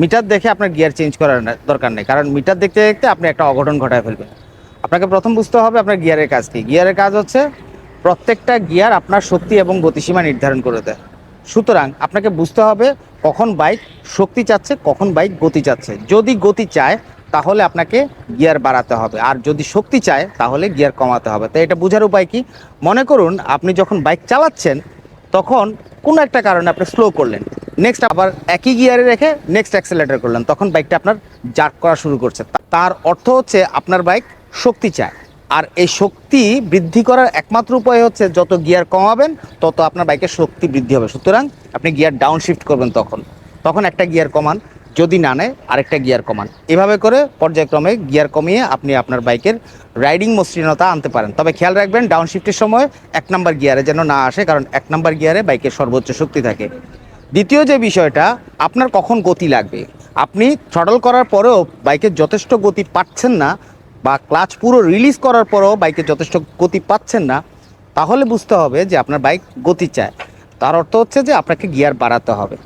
Metre দেখে আপনার gear change করার দরকার নেই। কারণ মিটার দেখতে দেখতে আপনি একটা অঘটন ঘটায় ফেলবেন। আপনাকে প্রথম বুঝতে হবে আপনার গিয়ারের কাজ কি। গিয়ারের কাজ হচ্ছে প্রত্যেকটা গিয়ার আপনার শক্তি এবং গতিসীমা নির্ধারণ করে দেয়। সুতরাং আপনাকে বুঝতে হবে কখন বাইক শক্তি চাচ্ছে, কখন বাইক গতি চাচ্ছে। যদি গতি চায়, তাহলে আপনাকে গিয়ার বাড়াতে হবে। আর যদি শক্তি চায়, তাহলে গিয়ার কমাতে হবে। তো এটা বোঝার উপায় কি? মনে করুন, আপনি যখন বাইক চালাচ্ছেন, তখন কোনো একটা কারণে আপনি স্লো করলেন। নেক্সট আবার একই গিয়ারে রেখে নেক্সট অ্যাক্সেলেটার করলেন। তখন বাইকটা আপনার জার্ক করা শুরু করছে। তার অর্থ হচ্ছে আপনার বাইক শক্তি চায়। আর এই শক্তি বৃদ্ধি করার একমাত্র উপায় হচ্ছে যত গিয়ার কমাবেন, তত আপনার বাইকের শক্তি বৃদ্ধি হবে। সুতরাং আপনি গিয়ার ডাউন শিফট করবেন তখন। তখন একটা গিয়ার কমান, যদি না নেয় আরেকটা গিয়ার কমান। এভাবে করে পর্যায়ক্রমে গিয়ার কমিয়ে আপনি আপনার বাইকের রাইডিং মসৃণতা আনতে পারেন। তবে খেয়াল রাখবেন ডাউন শিফটের সময় এক নাম্বার গিয়ারে যেন না আসে, কারণ এক নাম্বার গিয়ারে বাইকের সর্বোচ্চ শক্তি থাকে। দ্বিতীয় যে বিষয়টা, আপনার কখন গতি লাগবে? আপনি ছটল করার পরেও বাইকের যথেষ্ট গতি পাচ্ছেন না বা ক্লাচ পুরো রিলিজ করার পরেও বাইকের যথেষ্ট গতি পাচ্ছেন না, তাহলে বুঝতে হবে যে আপনার বাইক গতি চায়। তার অর্থ হচ্ছে যে আপনাকে গিয়ার বাড়াতে হবে।